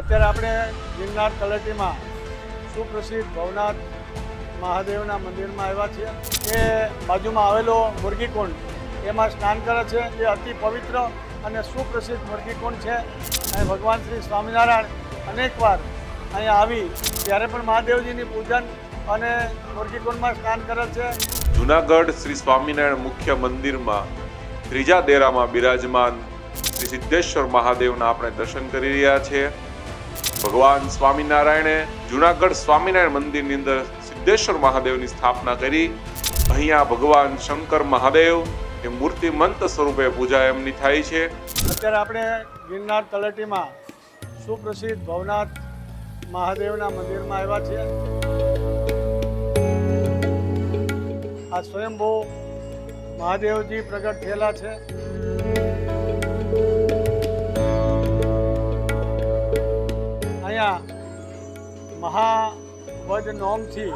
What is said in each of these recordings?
અત્યારે આપણે ગિરનાર તળેટીમાં સુપ્રસિદ્ધ ભવનાથ મહાદેવના મંદિરમાં આવ્યા છીએ. એ બાજુમાં આવેલો મુરગીકુંડ એમાં સ્નાન કરે છે. એ અતિ પવિત્ર અને સુપ્રસિદ્ધ મુરગીકુંડ છે. અને ભગવાન શ્રી સ્વામિનારાયણ અનેકવાર અહીંયા આવી ત્યારે પણ મહાદેવજીની પૂજન અને મુરગીકુંડમાં સ્નાન કરે છે. જુનાગઢ શ્રી સ્વામિનારાયણ મુખ્ય મંદિરમાં ત્રીજા દેરામાં બિરાજમાન શ્રી સિદ્ધેશ્વર મહાદેવના આપણે દર્શન કરી રહ્યા છીએ. ભગવાન સ્વામિનારાયણે જુનાગઢ સ્વામિનારાયણ મંદિરની અંદર સિદ્ધેશ્વર મહાદેવની સ્થાપના કરી. અહીંયા ભગવાન શંકર મહાદેવ એ મૂર્તિમંત સ્વરૂપે પૂજા એમની થાય છે. અત્યારે આપણે ગિરનાર તળેટીમાં સુપ્રસિદ્ધ ભવનાથ મહાદેવના મંદિરમાં આવ્યા છીએ. આ સ્વયંભૂ મહાદેવજી પ્રગટ થયેલા છે. અહીંયા મહાવજ નોમથી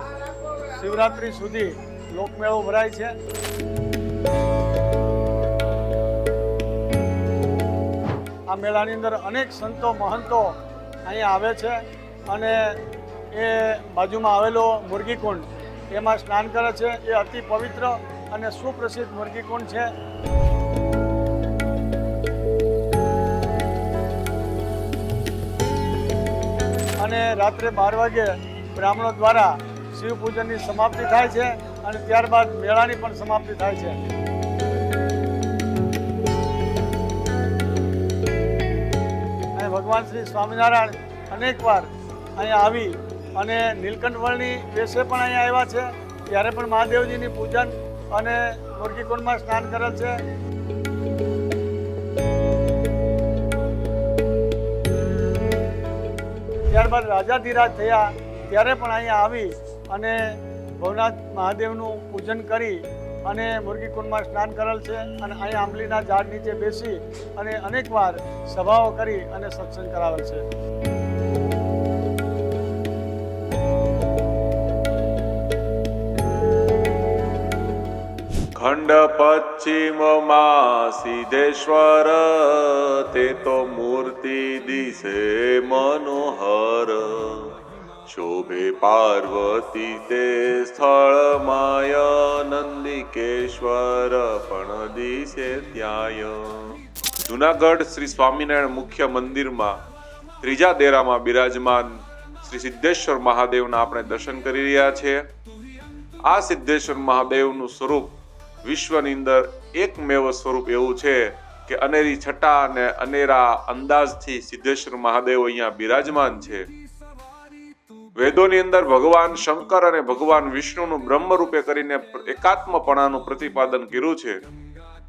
શિવરાત્રિ સુધી લોકમેળો ભરાય છે. આ મેળાની અંદર અનેક સંતો, મહંતો અહીંયા આવે છે અને એ બાજુમાં આવેલો મુરગીકુંડ, એમાં સ્નાન કરે છે. એ અતિ પવિત્ર અને સુપ્રસિદ્ધ મુરગીકુંડ છે. અને રાત્રે બાર વાગે બ્રાહ્મણો દ્વારા શિવ પૂજનની સમાપ્તિ થાય છે અને ત્યારબાદ મેળાની પણ સમાપ્તિ થાય છે. અને ભગવાન શ્રી સ્વામિનારાયણ અનેકવાર અહીંયા આવી અને નીલકંઠવળની વેશે પણ અહીંયા આવ્યા છે. ત્યારે પણ મહાદેવજીની પૂજન અને મુરગીકુંડમાં સ્નાન કરેલ છે. ત્યારબાદ રાજાધિરાજ થયા, ત્યારે પણ અહીંયા આવી અને ભવનાથ મહાદેવનું પૂજન કરી અને મુરગીકુંડમાં સ્નાન કરેલ છે અને અહીંયા આંબલીના ઝાડ નીચે બેસી અને અનેકવાર સભાઓ કરી અને સત્સંગ કરાવેલ છે. ખંડ પશ્ચિમમાં સિદ્ધેશ્વર, તે તો મૂર્તિ દિશે મનોહર. શોભે પાર્વતી તે સ્થળ માય નંદિકેશ્વર પણ દિશે ત્યાય. જુનાગઢ શ્રી સ્વામિનારાયણ મુખ્ય મંદિરમાં, ત્રીજા દેરામાં બિરાજમાન શ્રી સિદ્ધેશ્વર મહાદેવના આપણે દર્શન કરી રહ્યા છીએ. આ સિદ્ધેશ્વર મહાદેવનું સ્વરૂપ વિશ્વની અંદર એકમેવ સ્વરૂપ એવું છે કે અનેરી છટા અને અનેરા અંદાજથી સિદ્ધેશ્વર મહાદેવ અહીંયા બિરાજમાન છે. વેદોની અંદર ભગવાન શંકર અને ભગવાન વિષ્ણુનું બ્રહ્મ રૂપે કરીને એકાત્મપણાનું પ્રતિપાદન કર્યું છે.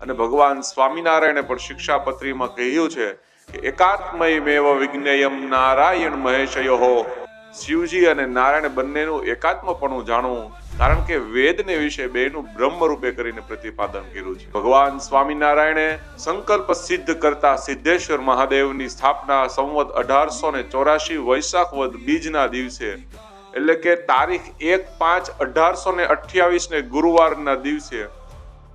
અને ભગવાન સ્વામિનારાયણે પણ શિક્ષાપત્રીમાં કહ્યું છે કે એકાત્મય મેવ વિજ્ઞેયમ નારાયણ મહેશયો. શિવજી અને નારાયણ બંનેનું એકાત્મપણું જાણવું, કારણ કે વેદને વિશે બેનું બ્રહ્મ રૂપે કરીને પ્રતિપાદન કર્યું છે. ભગવાન સ્વામિનારાયણે સંકલ્પ સિદ્ધ કરતા સિદ્ધેશ્વર મહાદેવની સ્થાપના સંવત અઢારસો ને ચોરાશી વૈશાખ વદ બીજના દિવસે, એટલે કે તારીખ એક પાંચ અઢારસો ને અઠ્યાવીસ ને ગુરુવારના દિવસે,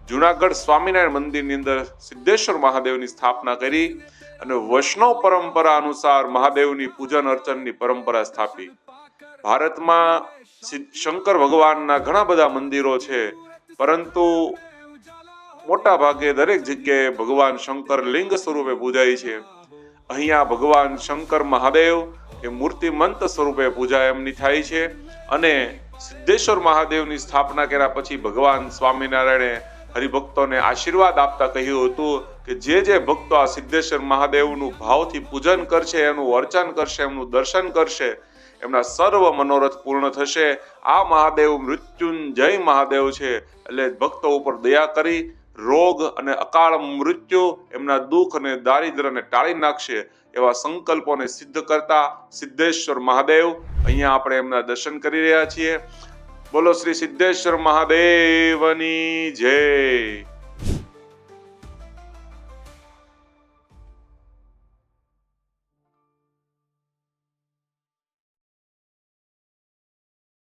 જુનાગઢ સ્વામિનારાયણ મંદિરની અંદર સિદ્ધેશ્વર મહાદેવની સ્થાપના કરી અને વૈષ્ણવ પરંપરા અનુસાર મહાદેવની પૂજન અર્ચનની પરંપરા સ્થાપી. ભારતમાં શંકર ભગવાનના ઘણા બધા મંદિરો છે, પરંતુ મોટા ભાગે દરેક જગ્યાએ ભગવાન શંકર લિંગ સ્વરૂપે પૂજાય છે. અહીંયા ભગવાન શંકર મહાદેવ એ મૂર્તિમંત સ્વરૂપે પૂજા એમની થાય છે અને સિદ્ધેશ્વર મહાદેવની સ્થાપના કર્યા પછી ભગવાન સ્વામિનારાયણે હરિભક્તોને આશીર્વાદ આપતા કહ્યું હતું કે જે જે ભક્તો આ સિદ્ધેશ્વર મહાદેવનું ભાવથી પૂજન કરશે, એનું અર્ચન કરશે, એમનું દર્શન કરશે, એમના સર્વ મનોરથ પૂર્ણ થશે. આ મહાદેવ મૃત્યુંજય મહાદેવ છે. એટલે ભક્તો ઉપર દયા કરી, રોગ અને અકાળ મૃત્યુ એમના દુઃખ અને દારિદ્ર્યને ટાળી નાખશે એવા સંકલ્પોને સિદ્ધ કરતા સિદ્ધેશ્વર મહાદેવ અહીંયા આપણે એમના દર્શન કરી રહ્યા છીએ. બોલો શ્રી સિદ્ધેશ્વર મહાદેવની જય.